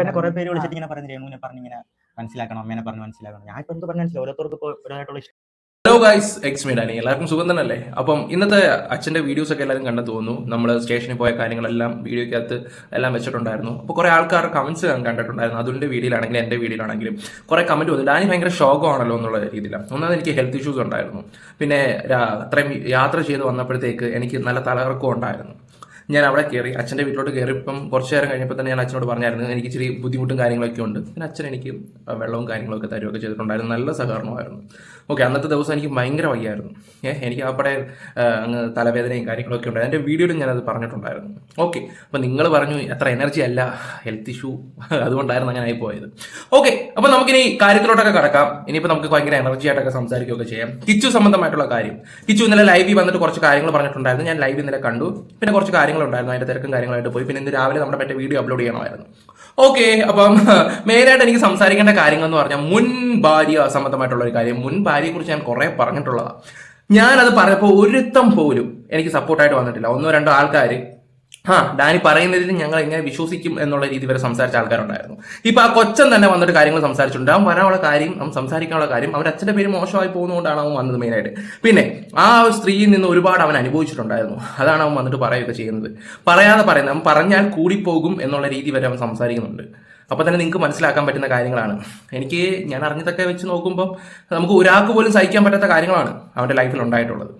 ഇപ്പൊ എന്നെ കുറെ പേര് വിളിച്ചിട്ട് ഇങ്ങനെ പറഞ്ഞു രേണുവിനെ പറഞ്ഞ് ഇങ്ങനെ മനസ്സിലാക്കണം അമ്മേനെ പറഞ്ഞ് മനസ്സിലാക്കണം. ഞാൻ ഇപ്പൊ എന്ത് പറഞ്ഞു മനസ്സിലാവും? ഓരോരുത്തർക്ക് ഇപ്പോൾ ഒരായിട്ടുള്ള ഇഷ്ടം. ഹലോ ഗൈസ് എക്സ് മീഡാനി എല്ലാവർക്കും സുഖം തന്നെയല്ലേ? അപ്പം ഇന്നത്തെ അച്ഛന്റെ വീഡിയോസ് ഒക്കെ എല്ലാവരും കണ്ടു തോന്നുന്നു. നമ്മൾ സ്റ്റേഷനിൽ പോയ കാര്യങ്ങളെല്ലാം വീഡിയോയ്ക്കകത്ത് എല്ലാം വെച്ചിട്ടുണ്ടായിരുന്നു. അപ്പോൾ കുറേ ആൾക്കാർ കമൻസ് കണ്ടിട്ടുണ്ടായിരുന്നു. അതിന്റെ വീഡിയോയിലാണെങ്കിലും എന്റെ വീഡിയോയിലാണെങ്കിലും കുറേ കമന്റ് വന്നു. ഡാനി ഭയങ്കര ഷോക്കാണല്ലോ എന്നുള്ള രീതിയിലാണ് ഒന്നാമത് എനിക്ക് ഹെൽത്ത് ഇഷ്യൂസ് ഉണ്ടായിരുന്നു. പിന്നെ അത്രയും യാത്ര ചെയ്ത് വന്നപ്പോഴത്തേക്ക് എനിക്ക് നല്ല തലകറക്കം ഉണ്ടായിരുന്നു. ഞാൻ അവിടെ കയറി അച്ഛന്റെ വീട്ടിലോട്ട് കയറി ഇപ്പം കുറച്ച് നേരം കഴിഞ്ഞപ്പോൾ തന്നെ ഞാൻ അച്ഛനോട് പറഞ്ഞായിരുന്നു എനിക്ക് ഇച്ചിരി ബുദ്ധിമുട്ടും കാര്യങ്ങളൊക്കെ ഉണ്ട്. പിന്നെ അച്ഛൻ എനിക്ക് വെള്ളവും കാര്യങ്ങളൊക്കെ തരുമൊക്കെ ചെയ്തിട്ടുണ്ടായിരുന്നു. നല്ല സഹകരണമായിരുന്നു. ഓക്കെ അന്നത്തെ ദിവസം എനിക്ക് ഭയങ്കര വയ്യായിരുന്നു. ഏഹ് എനിക്ക് അവിടെ അങ്ങ് തലവേദനയും കാര്യങ്ങളൊക്കെ ഉണ്ടായിരുന്നു. എന്റെ വീഡിയോയിലും ഞാനത് പറഞ്ഞിട്ടുണ്ടായിരുന്നു. ഓക്കെ അപ്പം നിങ്ങൾ പറഞ്ഞു എത്ര എനർജി അല്ല ഹെൽത്ത് ഇഷ്യൂ അതുകൊണ്ടായിരുന്നു അങ്ങനെ ആയി പോയത് ഓക്കെ അപ്പം നമുക്കിനി കാര്യത്തിലോട്ടൊക്കെ കടക്കാം. ഇനിയിപ്പോൾ നമുക്ക് ഭയങ്കര എനർജി ആയിട്ടൊക്കെ സംസാരിക്കുകയൊക്കെ ചെയ്യാം. കിച്ചു സംബന്ധമായിട്ടുള്ള കാര്യം. കിച്ചു ഇന്നലെ ലൈവിൽ വന്നിട്ട് കുറച്ച് കാര്യങ്ങൾ പറഞ്ഞിട്ടുണ്ടായിരുന്നു. ഞാൻ ലൈവ് ഇന്നലെ കണ്ടു. പിന്നെ കുറച്ച് കാര്യങ്ങളുണ്ടായിരുന്നു അതിന്റെ തിരക്കും കാര്യങ്ങളായിട്ട് പോയി. പിന്നെ ഇന്ന് രാവിലെ നമ്മുടെ മറ്റേ വീഡിയോ അപ്ലോഡ് ചെയ്യണമായിരുന്നു. ഓക്കെ അപ്പം മെയിനായിട്ട് എനിക്ക് സംസാരിക്കേണ്ട കാര്യങ്ങൾ എന്ന് പറഞ്ഞാൽ മുൻ ഭാര്യ സംബന്ധമായിട്ടുള്ള ഒരു കാര്യം. മുൻ ഭാര്യയെ കുറിച്ച് ഞാൻ കുറെ പറഞ്ഞിട്ടുള്ളതാണ് ഞാനത് പറഞ്ഞപ്പോൾ ഒരുത്തം പോലും എനിക്ക് സപ്പോർട്ടായിട്ട് വന്നിട്ടില്ല. ഒന്നോ രണ്ടോ ആൾക്കാർ ആ ഡാനി പറയുന്നതിൽ ഞങ്ങൾ എങ്ങനെ വിശ്വസിക്കും എന്നുള്ള രീതി വരെ സംസാരിച്ച ആൾക്കാരുണ്ടായിരുന്നു. ഇപ്പൊ ആ കൊച്ചൻ തന്നെ വന്നിട്ട് കാര്യങ്ങൾ സംസാരിച്ചിട്ടുണ്ട്. അവൻ വരാനുള്ള കാര്യം സംസാരിക്കാനുള്ള കാര്യം അവൻ അച്ഛന്റെ പേര് മോശമായി പോകുന്നതുകൊണ്ടാണ് അവൻ വന്നത് മെയിനായിട്ട് പിന്നെ ആ സ്ത്രീയിൽ നിന്ന് ഒരുപാട് അവൻ അനുഭവിച്ചിട്ടുണ്ടായിരുന്നു. അതാണ് അവൻ വന്നിട്ട് പറയുകയൊക്കെ ചെയ്യുന്നത്. പറയാതെ പറയുന്നത് അവൻ പറഞ്ഞാൽ കൂടിപ്പോകും എന്നുള്ള രീതി വരെ അവൻ സംസാരിക്കുന്നുണ്ട്. അപ്പൊ തന്നെ നിങ്ങൾക്ക് മനസ്സിലാക്കാൻ പറ്റുന്ന കാര്യങ്ങളാണ്. എനിക്ക് ഞാൻ അറിഞ്ഞതൊക്കെ വെച്ച് നോക്കുമ്പോൾ നമുക്ക് ഒരാൾക്ക് പോലും സഹിക്കാൻ പറ്റാത്ത കാര്യങ്ങളാണ് അവന്റെ ലൈഫിൽ ഉണ്ടായിട്ടുള്ളത്.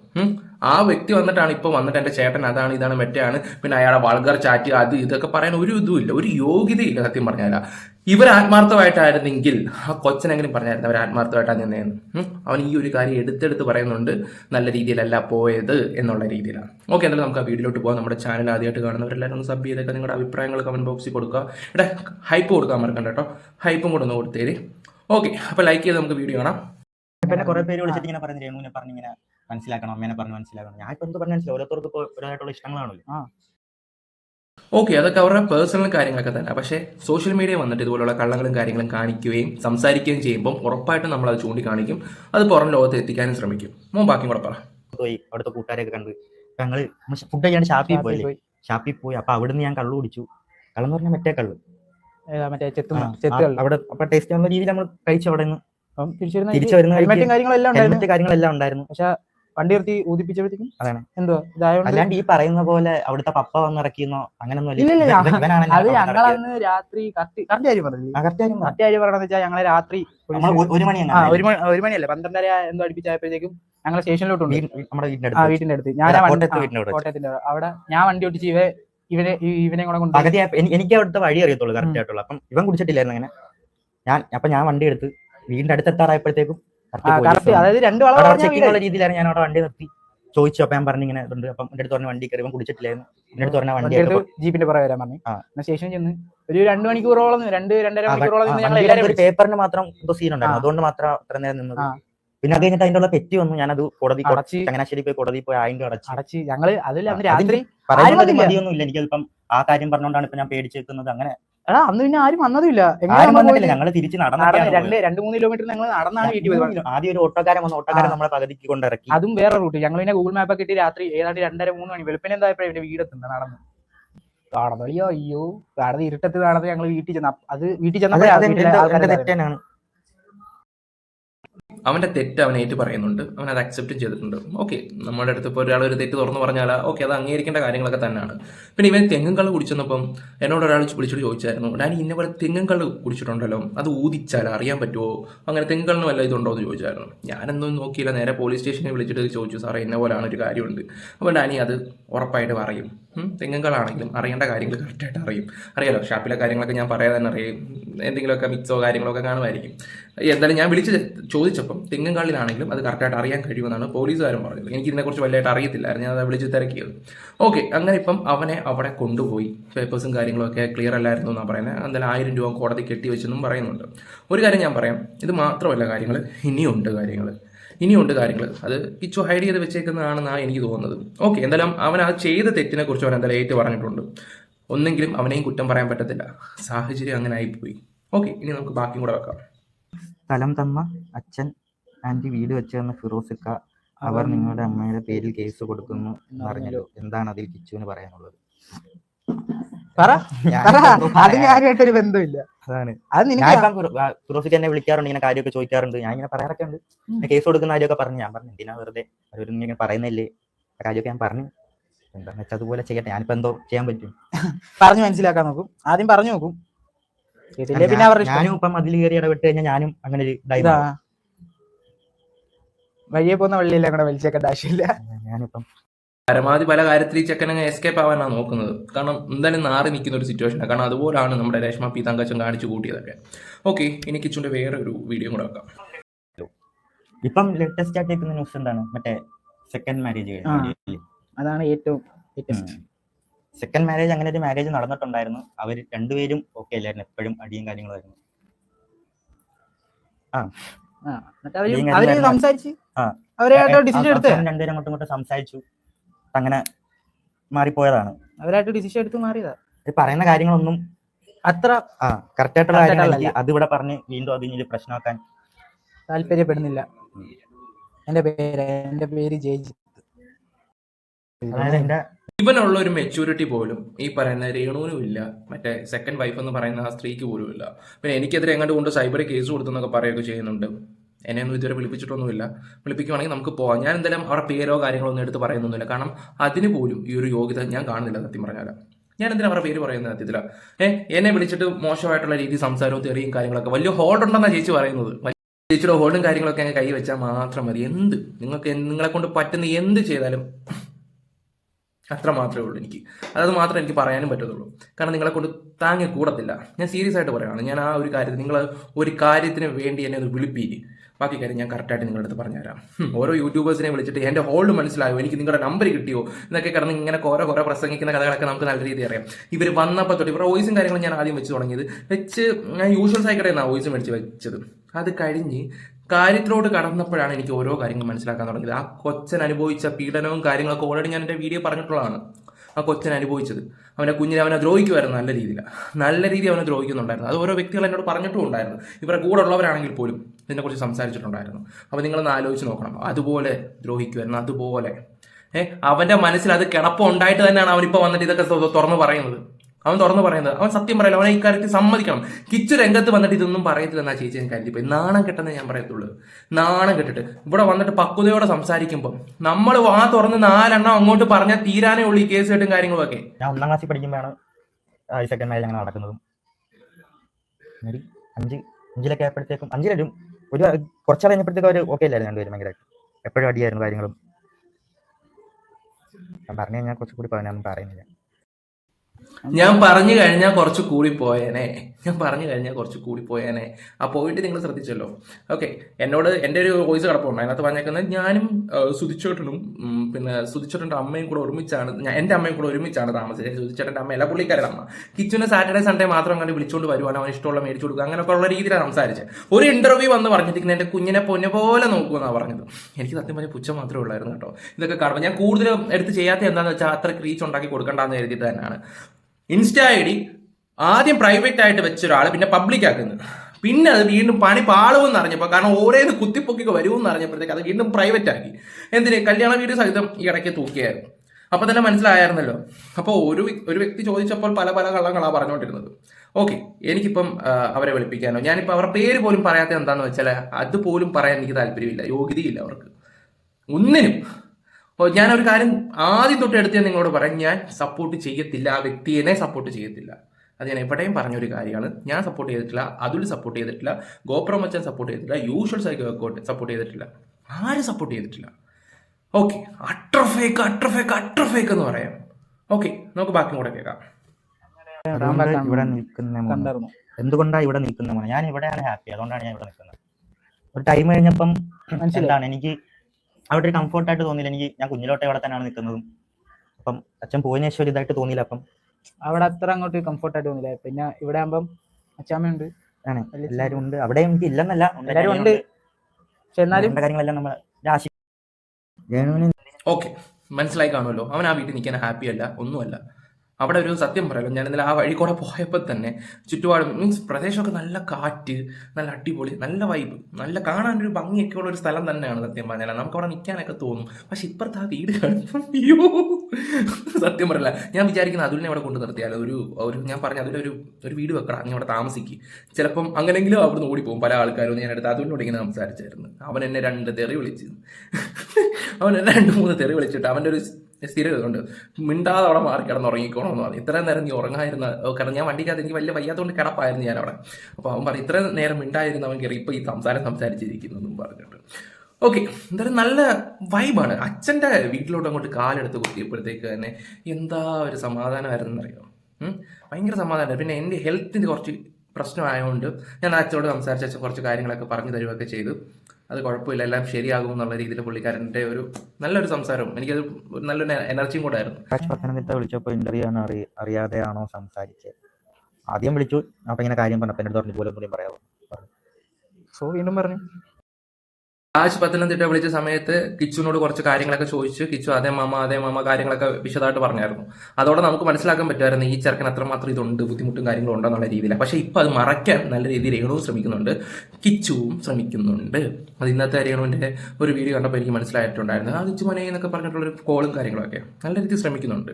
ആ വ്യക്തി വന്നിട്ടാണ് ഇപ്പൊ വന്നിട്ട് എന്റെ ചേട്ടൻ അതാണ് ഇതാണ് മറ്റേയാണ്. പിന്നെ അയാളെ വൾഗർ ചാറ്റ് അത് ഇതൊക്കെ പറയാൻ ഒരു ഇതുമില്ല ഒരു യോഗ്യതയില്ല സത്യം പറഞ്ഞാല. ഇവർ ആത്മാർത്ഥമായിട്ടായിരുന്നെങ്കിൽ ആ കൊച്ചനെങ്കിലും പറഞ്ഞായിരുന്നു അവർ ആത്മാർത്ഥമായിട്ടാണ് നിന്നേന്ന്. അവൻ ഈ ഒരു കാര്യം എടുത്തെടുത്ത് പറയുന്നുണ്ട് നല്ല രീതിയിലല്ല പോയത് എന്നുള്ള രീതിയിലാണ് ഓക്കെ എന്തായാലും നമുക്ക് ആ വീഡിയോയിലോട്ട് പോകാം നമ്മുടെ ചാനൽ ആദ്യമായിട്ട് കാണുന്നവരെല്ലാവരും ഒന്ന് സബ് ചെയ്തൊക്കെ നിങ്ങളുടെ അഭിപ്രായങ്ങൾ കമന്റ് ബോക്സിൽ കൊടുക്കുക. ഇവിടെ ഹൈപ്പ് കൊടുക്കാൻ മറക്കണ്ട കേട്ടോ. ഹൈപ്പും കൂടെ ഒന്ന് കൊടുത്തേര്. ഓക്കെ അപ്പോൾ ലൈക്ക് ചെയ്ത് നമുക്ക് വീഡിയോ കാണാം. പിന്നെ കുറെ പേര് വിളിച്ചിട്ട് ഇങ്ങനെ പറഞ്ഞു രേണുവിനെ പറഞ്ഞ് ഇങ്ങനെ മനസ്സിലാക്കണം അമ്മേനെ പറഞ്ഞ് മനസ്സിലാക്കണം. ഞാൻ ഇപ്പൊ എന്ത് പറഞ്ഞു മനസ്സിലാവും? ഓരോരുത്തർക്ക് ഇപ്പോൾ ഒരായിട്ടുള്ള ഇഷ്ടങ്ങളാണല്ലോ. ഓക്കെ അതൊക്കെ അവരുടെ പേഴ്സണൽ കാര്യങ്ങളൊക്കെ തന്നെ. പക്ഷേ സോഷ്യൽ മീഡിയ വന്നിട്ട് ഇതുപോലുള്ള കള്ളങ്ങളും കാര്യങ്ങളും കാണിക്കുകയും സംസാരിക്കുകയും ചെയ്യുമ്പോൾ ഉറപ്പായിട്ടും നമ്മൾ അത് ചൂണ്ടിക്കാണിക്കും. അത് പുറം ലോകത്ത് എത്തിക്കാനും ശ്രമിക്കും. മോൻ ബാക്കി കൂടെ പറ. പോയി അവിടുത്തെ കൂട്ടുകാരെയൊക്കെ കണ്ട്. ഞങ്ങൾ ഫുഡ് കഴിയാണ്ട് ഷാപ്പിൽ പോയി. ഷാപ്പിൽ പോയി. അപ്പൊ അവിടുന്ന് ഞാൻ കള്ളു കുടിച്ചു. കള്ളെന്ന് പറഞ്ഞാൽ മറ്റേ കള്ള്. മറ്റേ അവിടെ അപ്പൊ ടേസ്റ്റ് വന്ന രീതിയിൽ നമ്മൾ കഴിച്ചു അവിടെ നിന്ന് തിരിച്ചു വരുന്ന കാര്യങ്ങളെല്ലാം ഉണ്ടായിരുന്നു. പക്ഷെ വണ്ടി നിർത്തി ഊതിപ്പിച്ചപ്പോഴത്തേക്കും അതാണ്. എന്തോ ഇതായോണ്ട് അല്ലാണ്ട് ഈ പറയുന്ന പോലെ അവിടുത്തെ പപ്പ വന്നിറക്കിയെന്നോ അത് ഞങ്ങൾ. അന്ന് രാത്രി കറക്റ്റ് കറക്റ്റ് കാര്യം. കറക്റ്റ് കാര്യം വെച്ചാൽ ഞങ്ങളെ രാത്രി ഒരു ഒരു മണി ആ ഒരു മണി ഒരു മണിയല്ലേ. പന്ത്രണ്ടര എന്തോ അടുപ്പിച്ചായപ്പോഴത്തേക്കും ഞങ്ങൾ സ്റ്റേഷനിലോട്ട് ഉണ്ട് നമ്മുടെ വീടിന്റെ ആ അടുത്ത് വീട്ടിന്റെ അടുത്ത്. ഞാൻ ആ വണ്ടി കോട്ടയത്ത് ആ, വീടിന്റെ അവിടെ കോട്ടയത്തിന്റെ അവിടെ. അവിടെ ഞാൻ വണ്ടി ഓടിച്ച് ഇവ ഇവനെ ഈ- ഇവനെ കൂടെ കൊണ്ട് പകുതി ആയപ്പോ എനി- എനിക്ക് അവിടുത്തെ വഴി അറിയത്തുള്ളൂ കറക്റ്റ് ആയിട്ടുള്ളൂ അപ്പം ഇവൻ കുടിച്ചിട്ടില്ലായിരുന്നു അങ്ങനെ. ഞാൻ അപ്പൊ ഞാൻ വണ്ടി എടുത്ത് വീടിന്റെ അടുത്ത് എത്താറായപ്പോഴത്തേക്കും കറക്റ്റ്. അതായത് രണ്ട് വളവ് ചെക്കിംഗ് ഉള്ള രീതിയിലാണ് ഞാൻ അവിടെ വണ്ടി നിർത്തി. ചോദിച്ചു അപ്പൊ ഞാൻ പറഞ്ഞു ഇങ്ങനെ ഇതുണ്ട്. അപ്പം എന്റെ അടുത്ത് പറഞ്ഞ വണ്ടി കയറിയപ്പോൾ കുടിച്ചിട്ടില്ലായിരുന്നു. എന്റെ അടുത്ത് പറഞ്ഞ വണ്ടി ജീപ്പിന്റെ പുറകെ വരാൻ പറഞ്ഞു. ആ. ഞാൻ സ്റ്റേഷനിൽ ചെന്ന് ഒരു രണ്ട് മണിക്കൂറോളം രണ്ട് രണ്ടര മണിക്കൂറോളം പേപ്പറിന് മാത്രം എന്തോ സീൻ ഉണ്ടായിരുന്നു. അതുകൊണ്ട് മാത്രം അത്ര നേരം നിന്നത്. പിന്നെ അത് കഴിഞ്ഞിട്ട് അതിന്റെ പെറ്റി വന്നു. ഞാനത് കോടതി അടച്ച്. ചങ്ങനാശ്ശേരി പോയി കോടതി പോയി ആയിരം അടച്ചു. അടച്ച്. ഞങ്ങൾ അതിൽ അന്ന് രാത്രി. മതിയൊന്നും ഇല്ല എനിക്കതിപ്പം ആ കാര്യം പറഞ്ഞുകൊണ്ടാണ് ഇപ്പൊ ഞാൻ പേടിച്ച് നിൽക്കുന്നത്. അങ്ങനെ എടാ അന്ന് പിന്നെ ആരും വന്നതുമില്ല. ആരും വന്നിട്ടില്ല? ഞങ്ങൾ തിരിച്ച് നടന്ന് നടന്നു രണ്ട് രണ്ട് മൂന്ന് കിലോമീറ്റർ ഞങ്ങൾ നടന്നാണ് വീട്ടിൽ പോയത്. ആദ്യം ഒരു ഓട്ടോക്കാരൻ വന്ന് ഓട്ടോക്കാരൻ നമ്മളെ പകുതിക്ക് കൊണ്ടിറക്കി. അതും വേറെ റൂട്ട് ഞങ്ങൾ പിന്നെ ഗൂഗിൾ മാപ്പ് കിട്ടി രാത്രി ഏതാണ്ട് രണ്ടര മൂന്ന് മണി. വെളുപ്പിനെ എന്തായപ്പോഴും എന്റെ വീടെത്തുന്നത് നടന്നു? കാണുന്നു അയ്യോ. അയ്യോ കാണുന്നത് ഇരുട്ടത്ത് കാണുന്നത് ഞങ്ങൾ വീട്ടിൽ ചെന്ന അത് വീട്ടിൽ അതെ, ആൾക്കാര് തെറ്റ് അവൻ ഏറ്റു പറയുന്നുണ്ട്. അവൻ അത് അക്സെപ്റ്റ് ചെയ്തിട്ടുണ്ട്. ഓക്കെ നമ്മുടെ അടുത്ത് ഇപ്പോൾ ഒരാൾ ഒരു തെറ്റ് തുറന്നു പറഞ്ഞാൽ ഓക്കെ അത് അംഗീകരിക്കേണ്ട കാര്യങ്ങളൊക്കെ തന്നെയാണ് പിന്നെ ഇവൻ തെങ്ങും കള്ള് കുടിച്ചെന്നപ്പം എന്നോട് ഒരാൾ വിളിച്ചിട്ട് ചോദിച്ചായിരുന്നു ഡാനി ഇന്ന പോലെ തെങ്ങും കള്ള് കുടിച്ചിട്ടുണ്ടല്ലോ അത് ഊതിച്ചാൽ അറിയാൻ പറ്റുമോ അങ്ങനെ തെങ്ങും കള്ളിന് വല്ല ഇതുണ്ടോ എന്ന് ചോദിച്ചായിരുന്നു. ഞാനൊന്നും നോക്കിയില്ല നേരെ പോലീസ് സ്റ്റേഷനിൽ വിളിച്ചിട്ട് ചോദിച്ചു സാറേ ഇന്ന പോലെയാണ് ഒരു കാര്യമുണ്ട്. അപ്പോൾ ഡാനി അത് ഉറപ്പായിട്ട് പറയും. ഉം, തെങ്ങും കള്ളാണെങ്കിലും അറിയേണ്ട കാര്യങ്ങൾ കറക്റ്റായിട്ട് അറിയും. അറിയാലോ ഷാപ്പിലെ കാര്യങ്ങളൊക്കെ ഞാൻ പറയാതെ തന്നെ അറിയും. എന്തെങ്കിലുമൊക്കെ മിക്സോ കാര്യങ്ങളൊക്കെ കാണുമായിരിക്കും. എന്തായാലും ഞാൻ വിളിച്ച് ചോദിച്ചപ്പം തെങ്ങുംകാളിലാണെങ്കിലും അത് കറക്റ്റായിട്ട് അറിയാൻ കഴിയുമെന്നാണ് പോലീസുകാരും പറഞ്ഞത്. എനിക്ക് ഇതിനെക്കുറിച്ച് വലിയതായിട്ട് അറിയത്തില്ലായിരുന്നു ഞാൻ അത് വിളിച്ച് തിരക്കിയത് ഓക്കെ അങ്ങനെ ഇപ്പം അവനെ അവിടെ കൊണ്ടുപോയി. പേപ്പേഴ്സും കാര്യങ്ങളൊക്കെ ക്ലിയർ അല്ലായിരുന്നു എന്നാണ് പറയുന്നത് എന്തായാലും ആയിരം രൂപ കോടതി കെട്ടിവെച്ചെന്നും പറയുന്നുണ്ട്. ഒരു കാര്യം ഞാൻ പറയാം ഇത് മാത്രമല്ല കാര്യങ്ങൾ ഇനിയുണ്ട് കാര്യങ്ങൾ ഇനിയുണ്ട് കാര്യങ്ങൾ അത് കിച്ചു ഹൈഡ് ചെയ്ത് വെച്ചേക്കുന്നതാണെന്നാണ് എനിക്ക് തോന്നുന്നത്. ഓക്കെ എന്തായാലും അവൻ ആ ചെയ്ത തെറ്റിനെ കുറിച്ച് അവൻ എന്തായാലും ഏറ്റു പറഞ്ഞിട്ടുണ്ട്. ഒന്നെങ്കിലും അവനെയും കുറ്റം പറയാൻ പറ്റത്തില്ല. സാഹചര്യം അങ്ങനെ ആയിപ്പോയി ഓക്കെ ഇനി നമുക്ക് ബാക്കിയും കൂടെ വെക്കാം. സ്ഥലം തമ്മ അച്ഛൻ ആന്റി വീട് വെച്ച് തന്ന ഫിറോസിക്ക അവർ നിങ്ങളുടെ അമ്മയുടെ പേരിൽ കേസ് കൊടുക്കുന്നു പറഞ്ഞല്ലോ. എന്താണ് അതിൽ കിച്ചുവിന് പറയാനുള്ളത്? പറ. ബന്ധമില്ല. അതാണ്. അത് ഫിറോസിക്ക് എന്നെ വിളിക്കാറുണ്ട് ഇങ്ങനെ കാര്യമൊക്കെ ചോദിക്കാറുണ്ട്. ഞാൻ ഇങ്ങനെ പറയാറൊക്കെ ഉണ്ട്. കേസ് കൊടുക്കുന്ന കാര്യമൊക്കെ പറഞ്ഞു. ഞാൻ പറഞ്ഞു എന്തിനാ വെറുതെ അവരൊന്നും ഇങ്ങനെ പറയുന്നില്ലേ? ആ കാര്യമൊക്കെ ഞാൻ പറഞ്ഞു. എന്താണെന്ന് വെച്ചാൽ അതുപോലെ ചെയ്യട്ടെ. ഞാനിപ്പോ എന്തോ ചെയ്യാൻ പറ്റും. പറഞ്ഞു മനസ്സിലാക്കാൻ നോക്കും. ആദ്യം പറഞ്ഞു നോക്കും. ഞാനും ഇപ്പം അതിൽ കയറി ഇടപെട്ട് കഴിഞ്ഞാൽ ഞാനും അങ്ങനെ ഒരു. വഴിയെ പോകുന്ന വള്ളിയില്ല കൂടെ വലിച്ചേക്കേണ്ട ആവശ്യമില്ല ഞാനിപ്പം പരമാവധി പല കാര്യത്തിൽ ഈ ചെക്കനങ്ങ് എസ്കേപ്പ് ആവാനാണ് നോക്കുന്നത്. കാരണം എന്തായാലും നാറി നിൽക്കുന്ന ഒരു സിറ്റുവേഷനാണ് കാരണം അതുപോലാണ് നമ്മുടെ രേഷ്മ പി തങ്കച്ചൻ കാണിച്ചു കൂട്ടിയതൊക്കെ. ഓക്കെ എനിക്ക് കിച്ചുന്റെ വേറെ ഒരു വീഡിയോ കൂടെ വെക്കാം. ഇപ്പം ലേറ്റസ്റ്റ് ആയിട്ട് ന്യൂസ് എന്താണ്? മറ്റേ സെക്കൻഡ് മാരേജ്. അതാണ് ഏറ്റവും latest. സെക്കൻഡ് മാരേജ് അങ്ങനെ ഒരു മാരേജ് നടന്നിട്ടുണ്ടായിരുന്നു. അവർ രണ്ടുപേരും ഓക്കെ അല്ലായിരുന്നു. എപ്പോഴും അടിയും കാര്യങ്ങളായിരുന്നു ആ. അവർ സംസാരിച്ച്. അവരായിട്ട് ഡിസിഷൻ എടുത്ത്. അവസാനം രണ്ടുപേരും അങ്ങോട്ടും ഇങ്ങോട്ടും സംസാരിച്ചു. അങ്ങനെ മാറിപ്പോയതാണ്. അവരായിട്ട് ഡിസിഷൻ എടുത്ത് മാറിയതാ. പറയുന്ന കാര്യങ്ങളൊന്നും അത്ര ആ കറക്റ്റ് ആയിട്ടുള്ള അതിവിടെ പറഞ്ഞ് വീണ്ടും അതിന് പ്രശ്നമാക്കാൻ താല്പര്യപ്പെടുന്നില്ല. എന്റെ പേര് എന്റെ പേര് ജയിജി അതായത് എന്റെ ഇവനുള്ള ഒരു മെച്യൂരിറ്റി പോലും ഈ പറയുന്ന രേണുവിനും ഇല്ല മറ്റേ സെക്കൻഡ് വൈഫ് എന്ന് പറയുന്ന ആ സ്ത്രീക്ക് പോലും ഇല്ല. പിന്നെ എനിക്കെതിരെ എങ്ങോട്ട് കൊണ്ട് സൈബർ കേസ് കൊടുത്തെന്നൊക്കെ പറയുകയൊക്കെ ചെയ്യുന്നുണ്ട്. എന്നെ ഒന്നും ഇതുവരെ വിളിപ്പിച്ചിട്ടൊന്നുമില്ല. വിളിപ്പിക്കുവാണെങ്കിൽ നമുക്ക് പോവാം. ഞാൻ എന്തായാലും അവരുടെ പേരോ കാര്യങ്ങളോ ഒന്നും എടുത്ത് പറയുന്നൊന്നുമില്ല. കാരണം അതിന് പോലും ഈ ഒരു യോഗ്യത ഞാൻ കാണുന്നില്ല സത്യം പറഞ്ഞാൽ. ഞാൻ എന്തിനാ അവരുടെ പേര് പറയുന്നത് സത്യത്തില? ഏ എന്നെ വിളിച്ചിട്ട് മോശമായിട്ടുള്ള രീതി സംസാരവും തെറിയും കാര്യങ്ങളൊക്കെ വലിയ ഹോൾഡ് ഉണ്ടെന്നാണ് ചേച്ചി പറയുന്നത്. ചേച്ചിയുടെ ഹോൾഡും കാര്യങ്ങളൊക്കെ അങ്ങ് കൈ വെച്ചാൽ മാത്രം മതി. എന്ത്? നിങ്ങൾക്ക് നിങ്ങളെ കൊണ്ട് പറ്റുന്ന എന്ത് ചെയ്താലും അത്ര മാത്രമേ ഉള്ളൂ എനിക്ക്. അത് മാത്രമേ എനിക്ക് പറയാനും പറ്റത്തുള്ളൂ. കാരണം നിങ്ങളെ കൊണ്ട് താങ്ങി കൂടത്തില്ല. ഞാൻ സീരിയസ് ആയിട്ട് പറയുകയാണ് ഞാൻ ആ ഒരു കാര്യത്തിൽ നിങ്ങൾ ഒരു കാര്യത്തിന് വേണ്ടി എന്നെ ഒന്ന് വിളിപ്പിരി. ബാക്കി കാര്യം ഞാൻ കറക്റ്റായിട്ട് നിങ്ങളുടെ അടുത്ത് പറഞ്ഞുതരാം. ഓരോ യൂട്യൂബേഴ്സിനെ വിളിച്ചിട്ട് എന്റെ ഹോൾഡ് മനസ്സിലായോ? എനിക്ക് നിങ്ങളുടെ നമ്പർ കിട്ടിയോ? എന്നൊക്കെ കിടന്ന് ഇങ്ങനെ കുറെ കുറെ പ്രസംഗിക്കുന്ന കഥകളൊക്കെ നമുക്ക് നല്ല രീതിയിൽ അറിയാം. ഇവർ വന്നപ്പോൾ തൊട്ട് ഇവരുടെ വോയിസും കാര്യങ്ങളും ഞാൻ ആദ്യം വെച്ച് തുടങ്ങിയത് വെച്ച് ഞാൻ യൂഷ്വൽ സൈക്കിളിൽ നിന്നാണ് വോയിസ് മേടിച്ച് വെച്ചത്. അത് കഴിഞ്ഞ് കാര്യത്തിലോട്ട് കടന്നപ്പോഴാണ് എനിക്ക് ഓരോ കാര്യങ്ങൾ മനസ്സിലാക്കാൻ തുടങ്ങിയത്. ആ കൊച്ചൻ അനുഭവിച്ച പീഡനവും കാര്യങ്ങളൊക്കെ ഓൾറെഡി ഞാൻ എന്റെ വീഡിയോ പറഞ്ഞിട്ടുള്ളതാണ്. ആ കൊച്ചൻ അനുഭവിച്ചത്. അവനെ കുഞ്ഞിനെ അവനെ ദ്രോഹിക്കുമായിരുന്നു നല്ല രീതിയിൽ നല്ല രീതിയിൽ അവനെ ദ്രോഹിക്കുന്നുണ്ടായിരുന്നു. അത് ഓരോ വ്യക്തികൾ എന്നോട് പറഞ്ഞിട്ടും ഉണ്ടായിരുന്നു. ഇവരുടെ കൂടെ ഉള്ളവരാണെങ്കിൽ പോലും ഇതിനെക്കുറിച്ച് സംസാരിച്ചിട്ടുണ്ടായിരുന്നു. അപ്പോൾ നിങ്ങളൊന്ന് ആലോചിച്ച് നോക്കണം. അതുപോലെ ദ്രോഹിക്കുമായിരുന്നു. അതുപോലെ ഏഹ് അവന്റെ മനസ്സിൽ അത് കിടപ്പം ഉണ്ടായിട്ട് തന്നെയാണ് അവനിപ്പോൾ വന്നിട്ട് ഇതൊക്കെ തുറന്ന് പറയുന്നത്. അവൻ തുറന്നു പറയുന്നത്. അവൻ സത്യം പറയില്ല. അവനെ ഇക്കാര്യത്തിൽ സമ്മതിക്കണം. കിച്ചു രംഗത്ത് വന്നിട്ട് ഇതൊന്നും പറയത്തില്ലെന്നാ ചേച്ചി ഞാൻ കരുതിപ്പോയി നാണം കെട്ടെന്ന് ഞാൻ പറയത്തുള്ളൂ. നാണം കെട്ടിട്ട്. ഇവിടെ വന്നിട്ട് പക്വതയോടെ സംസാരിക്കുമ്പോൾ നമ്മൾ വാ തുറന്ന് നാലെണ്ണം അങ്ങോട്ട് പറഞ്ഞാൽ തീരാനേ ഉള്ളൂ ഈ കേസ് കേട്ടും കാര്യങ്ങളും ഒക്കെ ഞാൻ ഒന്നാം ക്ലാസ്സിൽ പഠിക്കുമ്പോഴാണ് നടക്കുന്നതും. അഞ്ച് അഞ്ചിലൊക്കെ ആയപ്പോഴത്തേക്കും അഞ്ചിലും ഒരു കുറച്ചാൾ കഴിഞ്ഞപ്പോഴത്തേക്കും അവർ ഓക്കെ അല്ലായിരുന്നു രണ്ടുപേരും ഭയങ്കരമായിട്ട് എപ്പോഴും അടിയായിരുന്നു കാര്യങ്ങളും. ഞാൻ പറഞ്ഞു കഴിഞ്ഞാൽ കുറച്ചുകൂടി പറഞ്ഞാൽ പറയുന്നില്ല. ഞാൻ പറഞ്ഞു കഴിഞ്ഞാൽ കുറച്ച് കൂടി പോയേനെ ഞാൻ പറഞ്ഞു കഴിഞ്ഞാൽ കുറച്ച് കൂടി പോയേനെ ആ പോയിട്ട് നിങ്ങൾ ശ്രദ്ധിച്ചല്ലോ. ഓക്കെ എന്നോട് എന്റെ ഒരു വോയിസ് കിടപ്പുണ്ട്. അതിനകത്ത് പറഞ്ഞേക്കുന്നത് ഞാനും സുധിച്ചേട്ടനും പിന്നെ സുധിച്ചേട്ടന്റെ അമ്മയും കൂടെ ഒരുമിച്ചാണ് ഞാൻ എന്റെ അമ്മയും കൂടെ ഒരുമിച്ചാണ് താമസിച്ചത്. സുധിച്ചേട്ടന്റെ അമ്മ എല്ലാ പുള്ളിക്കാരുടെ അമ്മ. കിച്ചനെ സാറ്റർഡേ സൺഡേ മാത്രം കണ്ട് വിളിച്ചുകൊണ്ട് വരുവാണ്. അവൻ ഇഷ്ടമുള്ള മേടിച്ചു കൊടുക്കുക. അങ്ങനെയൊക്കെ ഉള്ള രീതിയിലാണ് സംസാരിച്ചത്. ഒരു ഇന്റർവ്യൂ വന്ന് പറഞ്ഞിരിക്കുന്നത് എന്റെ കുഞ്ഞിനെ പൊന്നെ പോലെ നോക്കുമെന്നാണ് പറഞ്ഞത്. എനിക്ക് സത്യം പറഞ്ഞ പുച്ഛം മാത്രമേ ഉള്ളായിരുന്നു കേട്ടോ. ഇതൊക്കെ കാണുമ്പോൾ ഞാൻ കൂടുതലും എടുത്ത് ചെയ്യാത്ത എന്താണെന്ന് വെച്ചാൽ അത്ര ക്രീച്ച് ഉണ്ടാക്കി കൊടുക്കണ്ടെന്ന് എഴുതിയിട്ട് തന്നെയാണ്. ഇൻസ്റ്റാ ഐ ഡി ആദ്യം പ്രൈവറ്റ് ആയിട്ട് വെച്ച ഒരാൾ പിന്നെ പബ്ലിക് ആക്കുന്നത് പിന്നെ അത് വീണ്ടും പണി പാളുമെന്ന് അറിഞ്ഞപ്പോൾ കാരണം ഓരോന്ന് കുത്തിപ്പൊക്കിക്ക് വരുമെന്ന് അറിഞ്ഞപ്പോഴത്തേക്ക് അത് വീണ്ടും പ്രൈവറ്റ് ആക്കി. എന്തിന്? കല്യാണ വീഡിയോ സഹിതം ഈ ഇടയ്ക്ക് തൂക്കിയായിരുന്നു. അപ്പോൾ തന്നെ മനസ്സിലായിരുന്നല്ലോ അപ്പോൾ ഒരു ഒരു വ്യക്തി ചോദിച്ചപ്പോൾ പല പല കള്ളങ്ങളാണ് പറഞ്ഞുകൊണ്ടിരുന്നത് ഓക്കെ എനിക്കിപ്പം അവരെ വിളിപ്പിക്കാനോ ഞാനിപ്പോൾ അവരുടെ പേര് പോലും പറയാത്തത് എന്താണെന്ന് വെച്ചാൽ അതുപോലും പറയാൻ എനിക്ക് താല്പര്യമില്ല. യോഗ്യതയില്ല അവർക്ക്. ഒന്നിനും അപ്പോൾ ഞാൻ ഒരു കാര്യം ആദ്യം തൊട്ട് എടുത്ത് ഞാൻ നിങ്ങളോട് പറയാം. ഞാൻ സപ്പോർട്ട് ചെയ്യത്തില്ല. ആ വ്യക്തിയെ സപ്പോർട്ട് ചെയ്യത്തില്ല. അത് ഞാൻ എവിടെയും പറഞ്ഞൊരു കാര്യമാണ്. ഞാൻ സപ്പോർട്ട് ചെയ്തിട്ടില്ല. അതുൽ സപ്പോർട്ട് ചെയ്തിട്ടില്ല. ഗോപ്രോ മച്ചൻ സപ്പോർട്ട് ചെയ്തിട്ടില്ല. യൂഷ്വൽ സൈക്കിൾ വർക്കൗട്ട് സപ്പോർട്ട് ചെയ്തിട്ടില്ല. ആരും സപ്പോർട്ട് ചെയ്തിട്ടില്ല? Okay utter fake utter fake utter fake എന്ന് പറയാം. ഓക്കെ നമുക്ക് ബാക്കി കൂടെ കേൾക്കാം. ഇവിടെ നിൽക്കുന്ന എന്തുകൊണ്ടാണ് ഇവിടെ നിൽക്കുന്ന ഞാൻ ഇവിടെയാണ് ഹാപ്പി അതുകൊണ്ടാണ് ഞാൻ ഇവിടെ നിൽക്കുന്നത്. ഒരു ടൈം കഴിഞ്ഞപ്പം എന്താണ്? എനിക്ക് അവിടെ ഒരു കംഫർട്ടായിട്ട് തോന്നിയില്ല. എനിക്ക് ഞാൻ കുഞ്ഞിലോട്ടെ അവിടെ തന്നെയാണ് നിൽക്കുന്നതും. അപ്പം അച്ഛൻ പോയതിനു ശേഷം ഒരു ഇതായിട്ട് തോന്നിയില്ല. അപ്പം അവിടെ അത്ര അങ്ങോട്ട് കംഫർട്ട് ആയിട്ട് തോന്നില്ല പിന്നെ ഇവിടെ ആകുമ്പം അച്ഛാമ്മയുണ്ട് ആണ്. എല്ലാരും ഉണ്ട്. അവിടെ എനിക്ക് ഇല്ലെന്നല്ല. ഉണ്ട്, എല്ലാരും ഉണ്ട്. പക്ഷെ എന്നാലും കാര്യങ്ങളെല്ലാം നമ്മൾ രാശി ഓക്കെ മനസ്സിലായി കാണുമല്ലോ. അവൻ ആ വീട്ടിൽ നിൽക്കാൻ ഹാപ്പി അല്ല. ഒന്നുമല്ല. അവിടെ ഒരു സത്യം പറയാലോ ഞാൻ ഇന്നലെ ആ വഴി കൂടെ പോയപ്പോൾ തന്നെ ചുറ്റുപാടും മീൻസ് പ്രദേശമൊക്കെ നല്ല കാറ്റ് നല്ല അടിപൊളി നല്ല വൈബ് നല്ല കാണാനൊരു ഭംഗിയൊക്കെ ഉള്ള ഒരു സ്ഥലം തന്നെയാണ് സത്യം പറഞ്ഞാൽ നമുക്ക് അവിടെ നിൽക്കാനൊക്കെ തോന്നും. പക്ഷെ ഇപ്പുറത്തെ ആ വീട് കാണുമ്പോൾ അയ്യോ സത്യം പറയില്ല. ഞാൻ വിചാരിക്കുന്നത് അതുലിനെ അവിടെ കൊണ്ട് നിർത്തിയാലോ? ഒരു ഒരു ഞാൻ പറഞ്ഞ അതിലൊരു ഒരു വീട് വെക്കണം നീ അവിടെ താമസിക്കും. ചിലപ്പം അങ്ങനെങ്കിലും അവിടുന്ന് ഓടിപ്പോകും പല ആൾക്കാരും. ഞാൻ എടുത്ത് അതുലിനോട് ഇങ്ങനെ സംസാരിച്ചായിരുന്നു. അവൻ എന്നെ രണ്ട് തെറി വിളിച്ച്. അവൻ എന്നെ രണ്ട് മൂന്ന് തെറി വിളിച്ചിട്ട് അവന്റെ ഒരു സ്ഥിരം ഇതുണ്ട്. മിണ്ടാതെ അവിടെ മാറി കിടന്ന് ഉറങ്ങിക്കോണമെന്ന് പറഞ്ഞു. ഇത്രയും നേരം നീ ഉറങ്ങായിരുന്ന കാരണം ഞാൻ വണ്ടിക്കകത്ത് എനിക്ക് വലിയ വയ്യാത്തതുകൊണ്ട് കിടപ്പായിരുന്നു ഞാൻ അവിടെ. അപ്പോൾ അവൻ പറഞ്ഞു ഇത്രയും നേരം മിണ്ടായിരുന്നു അവൻ കയറി ഇപ്പോൾ ഈ സംസാരം സംസാരിച്ചിരിക്കുന്നു എന്നും പറഞ്ഞിട്ട്. ഓക്കെ എന്തായാലും നല്ല വൈബാണ്. അച്ഛന്റെ വീട്ടിലോട്ട് അങ്ങോട്ട് കാലെടുത്ത് കുത്തിയപ്പോഴത്തേക്ക് തന്നെ എന്താ ഒരു സമാധാനമായിരുന്നു എന്നറിയാം ഭയങ്കര സമാധാനമായിരുന്നു. പിന്നെ എന്റെ ഹെൽത്തിന്റെ കുറച്ച് പ്രശ്നമായതുകൊണ്ട് ഞാൻ അച്ഛനോട് സംസാരിച്ച അച്ഛൻ കുറച്ച് കാര്യങ്ങളൊക്കെ പറഞ്ഞു തരുകയൊക്കെ ചെയ്തു. അത് കുഴപ്പമില്ല എല്ലാം ശരിയാകും എന്നുള്ള രീതിയിൽ പുള്ളിക്കാരന്റെ ഒരു നല്ലൊരു സംസാരവും എനിക്കത് നല്ലൊരു എനർജിയും കൂടെ ആയിരുന്നു. പത്തനംതിട്ട വിളിച്ചപ്പോൾ ഇന്റർവ്യൂ ആണ് അറി അറിയാതെയാണോ സംസാരിച്ചത് ആദ്യം വിളിച്ചു അപ്പൊ ഇങ്ങനെ കാര്യം പറഞ്ഞപ്പോൾ എന്റെ അടുത്ത് പറഞ്ഞു പോലും പറയാമോ സോ വീണ്ടും പറഞ്ഞു. ആശ് പത്തനംതിട്ട വിളിച്ച സമയത്ത് കിച്ചുവിനോട് കുറച്ച് കാര്യങ്ങളൊക്കെ ചോദിച്ച് കിച്ചു അതേ മാമ അതേ മാമ കാര്യങ്ങളൊക്കെ വിശദമായിട്ട് പറഞ്ഞായിരുന്നു. അതോടെ നമുക്ക് മനസ്സിലാക്കാൻ പറ്റുമായിരുന്നു ഈ ചെറുക്കൻ അത്രമാത്രം ഇതുണ്ട് ബുദ്ധിമുട്ടും കാര്യങ്ങളും ഉണ്ടെന്നുള്ള രീതിയിലാണ് പക്ഷേ ഇപ്പോൾ അത് മറയ്ക്കാൻ നല്ല രീതിയിൽ രേണുവും ശ്രമിക്കുന്നുണ്ട്. കിച്ചുവും ശ്രമിക്കുന്നുണ്ട്. അത് ഇന്നത്തെ രേണുവിന്റെ ഒരു വീഡിയോ കണ്ടപ്പോൾ എനിക്ക് മനസ്സിലായിട്ടുണ്ടായിരുന്നു. ആ കിച്ചു മനെ എന്നൊക്കെ പറഞ്ഞിട്ടുള്ളൊരു കോളും കാര്യങ്ങളൊക്കെ നല്ല രീതിയിൽ ശ്രമിക്കുന്നുണ്ട്.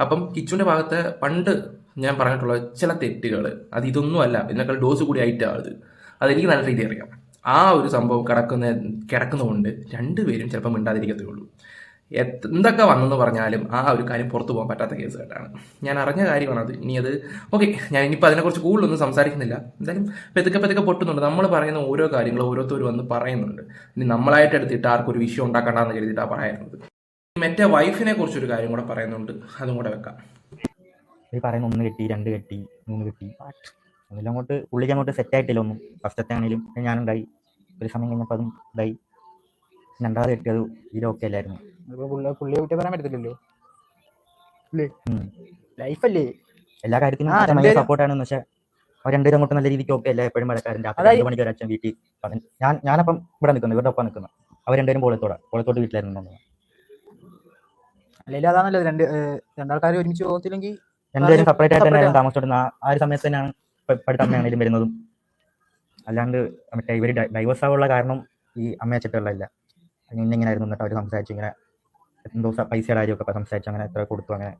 അപ്പം കിച്ചുവിന്റെ ഭാഗത്ത് പണ്ട് ഞാൻ പറഞ്ഞിട്ടുള്ള ചില തെറ്റുകൾ അത് ഇതൊന്നും അല്ല ഇതിനേക്കാൾ ഡോസ് കൂടി ആയിട്ടാണ് അത്. അതെനിക്ക് നല്ല രീതിയിൽ അറിയാം. ആ ഒരു സംഭവം കിടക്കുന്ന കിടക്കുന്നതുകൊണ്ട് രണ്ടുപേരും ചിലപ്പോൾ മിണ്ടാതിരിക്കത്തേ ഉള്ളൂ എന്തൊക്കെ വന്നെന്ന് പറഞ്ഞാലും ആ ഒരു കാര്യം പുറത്തു പോകാൻ പറ്റാത്ത കേസ് കേട്ടാണ്. ഞാൻ അറിഞ്ഞ കാര്യമാണ് അത്. ഇനി അത് ഓക്കെ ഞാൻ ഇനിയിപ്പോൾ അതിനെക്കുറിച്ച് കൂടുതലൊന്നും സംസാരിക്കുന്നില്ല. എന്തായാലും പെതുക്കെ പെതുക്കെ പൊട്ടുന്നുണ്ട്. നമ്മൾ പറയുന്ന ഓരോ കാര്യങ്ങളും ഓരോരുത്തർ വന്ന് പറയുന്നുണ്ട്. ഇനി നമ്മളായിട്ട് എടുത്തിട്ട് ആർക്കും ഒരു വിഷയം ഉണ്ടാക്കണ്ടെന്ന് കരുതിയിട്ടാണ് പറയുന്നത്. മറ്റേ വൈഫിനെ കുറിച്ചൊരു കാര്യം കൂടെ പറയുന്നുണ്ട്. അതും കൂടെ വെക്കാം. ഈ പറയുന്ന ഒന്ന് കെട്ടി രണ്ട് കെട്ടി മൂന്ന് കെട്ടി അതെല്ലാം അങ്ങോട്ട് പുള്ളിക്ക് അങ്ങോട്ട് സെറ്റ് ആയിട്ടില്ല ഒന്നും. ഫസ്റ്റത്തെ ആണെങ്കിലും ഞാനുണ്ടായി. ഒരു സമയം കഴിഞ്ഞപ്പോൾ അതും ഇതായി. രണ്ടാമത് കിട്ടിയത് ഇത് ഓക്കെ അല്ലായിരുന്നു. പുള്ളിയെ കുറ്റം പറയാൻ പറ്റത്തില്ലല്ലോ. ലൈഫല്ലേ എല്ലാ കാര്യത്തിനും സപ്പോർട്ടാണ് വെച്ചാൽ അവർ രണ്ടുപേരും അങ്ങോട്ട് നല്ല രീതിക്ക് ഓക്കെ അല്ല. എപ്പോഴും മഴക്കാരന്റെ രണ്ട് മണിക്ക് ഒരു അച്ഛൻ വീട്ടിൽ ഞാൻ ഞാനപ്പം ഇവിടെ നിൽക്കുന്നു ഇവരുടെ ഒപ്പം നിൽക്കുന്നു അവർ രണ്ടുപേരും പോളത്തോടെ. പോളത്തോട്ട് വീട്ടിലായിരുന്നു. അല്ലെങ്കിൽ അതാണല്ലോ രണ്ട് രണ്ടാൾക്കാർ ഒരുമിച്ച് പോകത്തില്ലെങ്കിൽ രണ്ടുപേരും സെപ്പറേറ്റ് ആയിട്ട് തന്നെ തന്നെയായിരുന്നു താമസിച്ചോണ്ട് ആ ഒരു സമയത്ത് തന്നെയാണ് പഠിത്തമ്മയാണെങ്കിലും വരുന്നതും. അല്ലാണ്ട് മറ്റേ ഇവർ ഡൈവേഴ്സ് ആവാനുള്ള കാരണം ഈ അമ്മ വെച്ചിട്ടുള്ളതല്ല. അതിന് മുന്നേ ഇങ്ങനെ ആയിരുന്നു എന്നിട്ട് അവർ സംസാരിച്ചു ഇങ്ങനെ എന്തോ പൈസയുടെ കാര്യമൊക്കെ സംസാരിച്ചു അങ്ങനെ എത്ര കൊടുത്തു അങ്ങനെ.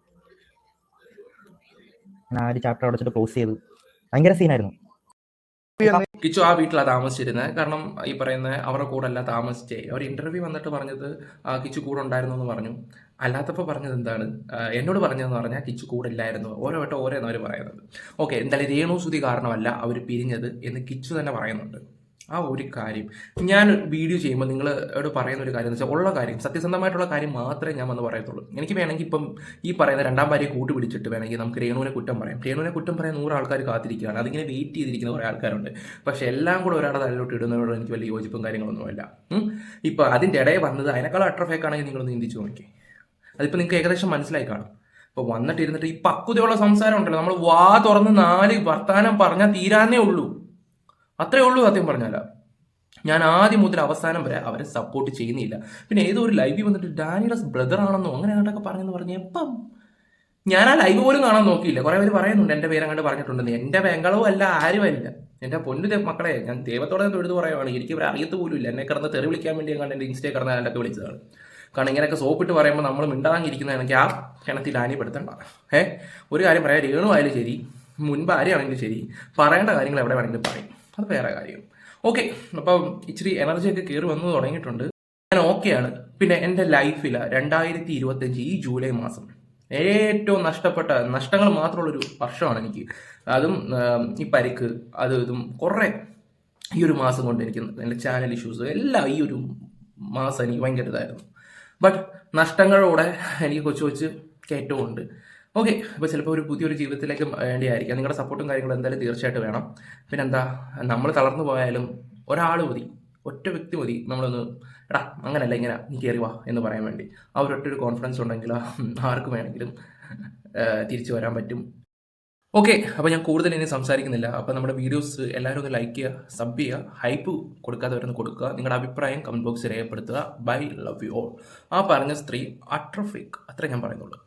ഞാൻ ആ ഒരു ചാപ്റ്റർ അവിടെ വെച്ചിട്ട് ക്ലോസ് ചെയ്തു. ഭയങ്കര സീനായിരുന്നു കിച്ചു ആ വീട്ടിലാണ് താമസിച്ചിരുന്നത് കാരണം ഈ പറയുന്ന അവരുടെ കൂടെ അല്ല താമസിച്ചേ. അവർ ഇന്റർവ്യൂ വന്നിട്ട് പറഞ്ഞത് കിച്ചു കൂടെ ഉണ്ടായിരുന്നു എന്ന് പറഞ്ഞു. അല്ലാത്തപ്പോൾ പറഞ്ഞത് എന്താണ്? എന്നോട് പറഞ്ഞതെന്ന് പറഞ്ഞാൽ കിച്ചു കൂടെ ഇല്ലായിരുന്നു. ഓരോ വട്ടം ഓരോന്നാണ് അവർ പറയുന്നത്. ഓക്കെ എന്തായാലും രേണു സുതി കാരണമല്ല അവർ പിരിഞ്ഞത് എന്ന് കിച്ചു തന്നെ പറയുന്നുണ്ട്. ആ ഒരു കാര്യം. ഞാൻ വീഡിയോ ചെയ്യുമ്പോൾ നിങ്ങളോട് പറയുന്ന ഒരു കാര്യം എന്ന് വെച്ചാൽ ഉള്ള കാര്യം സത്യസന്ധമായിട്ടുള്ള കാര്യം മാത്രമേ ഞാൻ വന്ന് പറയത്തുള്ളൂ. എനിക്ക് വേണമെങ്കിൽ ഇപ്പം ഈ പറയുന്ന രണ്ടാം ഭാര്യയെ കൂട്ടുപിടിച്ചിട്ട് വേണമെങ്കിൽ നമുക്ക് രേണുവിനെ കുറ്റം പറയാം. രേണുവിനെ കുറ്റം പറയാൻ നൂറ് ആൾക്കാർ കാത്തിരിക്കുകയാണ്. അതിങ്ങനെ വെയിറ്റ് ചെയ്തിരിക്കുന്ന കുറേ ആൾക്കാരുണ്ട്. പക്ഷെ എല്ലാം കൂടെ ഒരാളുടെ തലയിലോട്ട് ഇടുന്നതിനോട് എനിക്ക് വലിയ യോജിപ്പും കാര്യങ്ങളൊന്നുമില്ല. ഉം. അതിന്റെ ഇടയിൽ വന്നത് അതിനേക്കാളും അട്രഫേക്ക് ആണെങ്കിൽ നിങ്ങളൊന്ന് ചിന്തിച്ചു നോക്കി അതിപ്പോൾ നിങ്ങൾക്ക് ഏകദേശം മനസ്സിലായി കാണും. ഇപ്പോൾ വന്നിട്ടിരുന്നിട്ട് ഈ പക്വതയുള്ള സംസാരം ഉണ്ടല്ലോ. നമ്മൾ വാ തുറന്ന് നാല് വർത്തമാനം പറഞ്ഞാൽ തീരാനേ ഉള്ളൂ. അത്രേ ഉള്ളൂ സത്യം പറഞ്ഞാല. ഞാൻ ആദ്യം മുതൽ അവസാനം വരെ അവരെ സപ്പോർട്ട് ചെയ്യുന്നില്ല. പിന്നെ ഏതോ ഒരു ലൈവിൽ വന്നിട്ട് ഡാനിയുടെ ബ്രദർ ആണെന്നോ അങ്ങനെ അങ്ങോട്ടൊക്കെ പറഞ്ഞെന്ന് പറഞ്ഞ് എപ്പം ഞാൻ ആ ലൈവ് പോലും കാണാൻ നോക്കിയില്ല. കുറെ പേര് പറയുന്നുണ്ട് എന്റെ പേര് അങ്ങോട്ട് പറഞ്ഞിട്ടുണ്ടെന്ന്. എന്റെ ബംഗളോ അല്ല ആരുമല്ല എന്റെ പൊന്നു മക്കളെ ഞാൻ ദൈവത്തോടെ തൊഴുത് പറയുവാണ്. എനിക്ക് ഇവരെ അറിയത്ത് പോലും ഇല്ല. എന്നെ കിടന്ന് തെറി വിളിക്കാൻ വേണ്ടി ഞാൻ എന്റെ ഇൻസ്റ്റേ കിടന്ന് അതിന്റെ വിളിച്ചതാണ്. കാരണം ഇങ്ങനെയൊക്കെ സോപ്പിട്ട് പറയുമ്പോൾ നമ്മൾ മിണ്ടാങ്ങിരിക്കുന്നതാണെങ്കിൽ ആ കിണത്തിൽ ആനിപ്പെടുത്തണ്ട ഏഹ് ഒരു കാര്യം പറയാം. രേണു ആയാലും ശരി മുൻപ് ആരെയാണെങ്കിലും ശരി പറയേണ്ട കാര്യങ്ങൾ എവിടെ വേണമെങ്കിലും പറയും. അത് വേറെ കാര്യം. ഓക്കെ അപ്പം ഇച്ചിരി എനർജിയൊക്കെ കയറി വന്നു തുടങ്ങിയിട്ടുണ്ട്. ഞാൻ ഓക്കെയാണ് പിന്നെ എന്റെ ലൈഫിൽ രണ്ടായിരത്തി ഇരുപത്തഞ്ച് ഈ ജൂലൈ മാസം ഏറ്റവും നഷ്ടപ്പെട്ട നഷ്ടങ്ങൾ മാത്രമുള്ളൊരു വർഷമാണ് എനിക്ക്. അതും ഈ പരിക്ക് അത് ഇതും കുറേ ഈ ഒരു മാസം കൊണ്ട് എനിക്ക് എന്റെ ചാനൽ ഇഷ്യൂസ് എല്ലാം ഈ ഒരു മാസം എനിക്ക് ഭയങ്കര ഇതായിരുന്നു. ബട്ട് നഷ്ടങ്ങളോടെ എനിക്ക് കൊച്ചു കൊച്ച് കയറ്റമുണ്ട്. ഓക്കെ അപ്പോൾ ചിലപ്പോൾ ഒരു പുതിയൊരു ജീവിതത്തിലേക്ക് വേണ്ടിയായിരിക്കാം. നിങ്ങളുടെ സപ്പോർട്ടും കാര്യങ്ങളും എന്തായാലും തീർച്ചയായിട്ടും വേണം. പിന്നെ എന്താ നമ്മൾ തളർന്നു പോയാലും ഒരാൾ മതി ഒറ്റ വ്യക്തി മതി. നമ്മളൊന്ന് എടാ അങ്ങനല്ല ഇങ്ങനെ നീ കയറി വാ എന്ന് പറയാൻ വേണ്ടി. ആ ഒരൊറ്റ ഒരു കോൺഫിഡൻസ് ഉണ്ടെങ്കിൽ ആർക്കും വേണമെങ്കിലും തിരിച്ചു വരാൻ പറ്റും. ഓക്കെ അപ്പോൾ ഞാൻ കൂടുതൽ ഇനി സംസാരിക്കുന്നില്ല. അപ്പോൾ നമ്മുടെ വീഡിയോസ് എല്ലാവരും ഒന്ന് ലൈക്ക് ചെയ്യുക സബ് ചെയ്യുക ഹൈപ്പ് കൊടുക്കാത്തവരൊന്ന് കൊടുക്കുക നിങ്ങളുടെ അഭിപ്രായം കമന്റ് ബോക്സിൽ രേഖപ്പെടുത്തുക. ബൈ ലവ് യു ഓൾ ആ പറഞ്ഞ സ്ത്രീ അട്രഫിക് അത്ര ഞാൻ പറയുന്നുള്ളൂ.